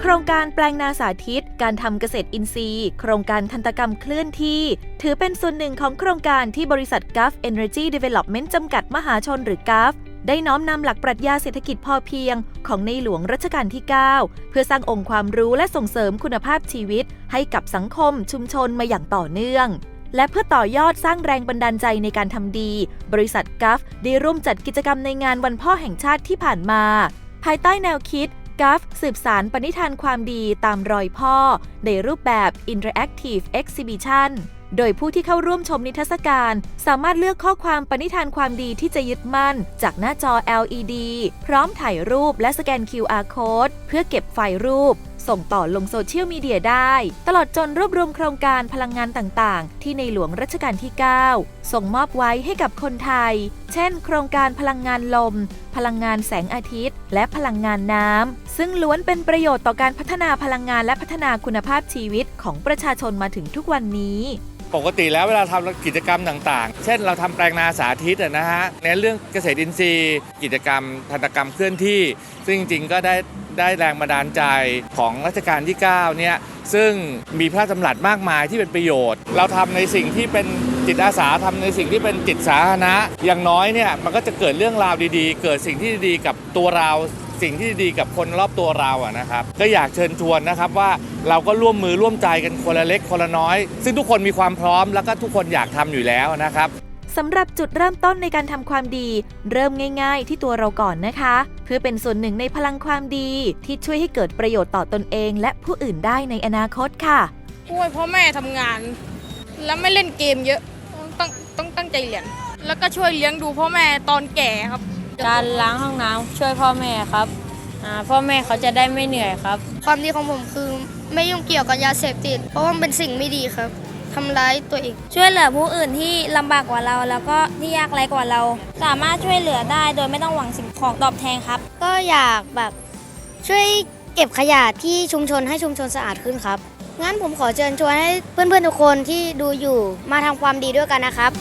โครงการแปลงนาสาธิต การทำเกษตรอินทรีย์ โครงการทันตกรรมเคลื่อนที่ ถือเป็นส่วนหนึ่งของโครงการที่บริษัท g u f Energy Development จำกัดมหาชนหรือ g u f ได้น้อมนำหลักปรัชญาเศรษฐกิจพอเพียง ของในหลวงรัชกาลที่ 9 เพื่อสร้างองค์ความรู้และส่งเสริมคุณภาพชีวิต ให้กับสังคมชุมชนมาอย่างต่อเนื่อง และเพื่อต่อยอดสร้างแรงบันดาลใจในการทำดี บริษัทกัฟได้ร่วมจัดกิจกรรมในงานวันพ่อแห่งชาติที่ผ่านมา ภายใต้แนวคิด กัฟสืบสารปณิธานความดีตามรอยพ่อ ในรูปแบบ Interactive Exhibition โดยผู้ที่เข้าร่วมชมนิทรรศการ สามารถเลือกข้อความปณิธานความดีที่จะยึดมั่น จากหน้าจอ LED พร้อมถ่ายรูปและสแกน QR Code เพื่อเก็บไฟล์รูป ส่งต่อลงโซเชียลมีเดียได้ ตลอดจนรวบรวมโครงการพลังงานต่างๆ ที่ในหลวงรัชกาลที่ 9 ส่งมอบไว้ให้กับคนไทย เช่น โครงการพลังงานลม พลังงานแสงอาทิตย์ และพลังงานน้ำ ซึ่งล้วนเป็นประโยชน์ต่อการพัฒนาพลังงานและพัฒนาคุณภาพชีวิตของประชาชนมาถึงทุกวันนี้ปกติแล้วเวลาทำกิจกรรมต่างๆ เช่นเราทำแปลงนาสาธิตนะฮะในเรื่องเกษตรอินทรีย์ กิจกรรมทันกรรมเคลื่อนที่ ซึ่งจริงๆก็ได้ ได้แรงบันดาลใจของรัชกาลที่ 9 เนี่ย ซึ่งมีพระราชดำรัสมากมายที่เป็นประโยชน์ เราทำในสิ่งที่เป็นจิตอาสาทำในสิ่งที่เป็นจิตสาธารณะ อย่างน้อยเนี่ยมันก็จะเกิดเรื่องราวดีๆ เกิดสิ่งที่ดีๆกับตัวเราสิ่งที่ดีกับคนรอบตัวเราอะนะครับ ก็อยากเชิญชวนนะครับว่าเราก็ร่วมมือร่วมใจกันคนละเล็กคนละน้อย ซึ่งทุกคนมีความพร้อมแล้วก็ทุกคนอยากทำอยู่แล้วนะครับ สำหรับจุดเริ่มต้นในการทำความดี เริ่มง่ายๆ ที่ตัวเราก่อนนะคะ เพื่อเป็นส่วนหนึ่งในพลังความดี ที่ช่วยให้เกิดประโยชน์ต่อตนเอง และผู้อื่นได้ในอนาคตค่ะช่วยพ่อแม่ทำงาน แล้วไม่เล่นเกมเยอะต้องต้องตั้งใจเรียน แล้วก็ช่วยเลี้ยงดูพ่อแม่ตอนแก่ครับ การล้างห้องน้ำช่วยพ่อแม่ครับอ่าพ่อแม่เขาจะได้ไม่เหนื่อยครับ ความดีของผมคือไม่ยุ่งเกี่ยวกับยาเสพติด เพราะว่ามันเป็นสิ่งไม่ดีครับ ทำร้ายตัวเอง ช่วยเหลือผู้อื่นที่ลำบากกว่าเรา แล้วก็ที่ยากไร้กว่าเรา สามารถช่วยเหลือได้โดยไม่ต้องหวังสิ่งของตอบแทนครับ ก็อยากแบบช่วยเก็บขยะที่ชุมชนให้ชุมชนสะอาดขึ้นครับ งั้นผมขอเชิญชวนให้เพื่อนๆทุกคนที่ดูอยู่มาทำความดีด้วยกันนะครับ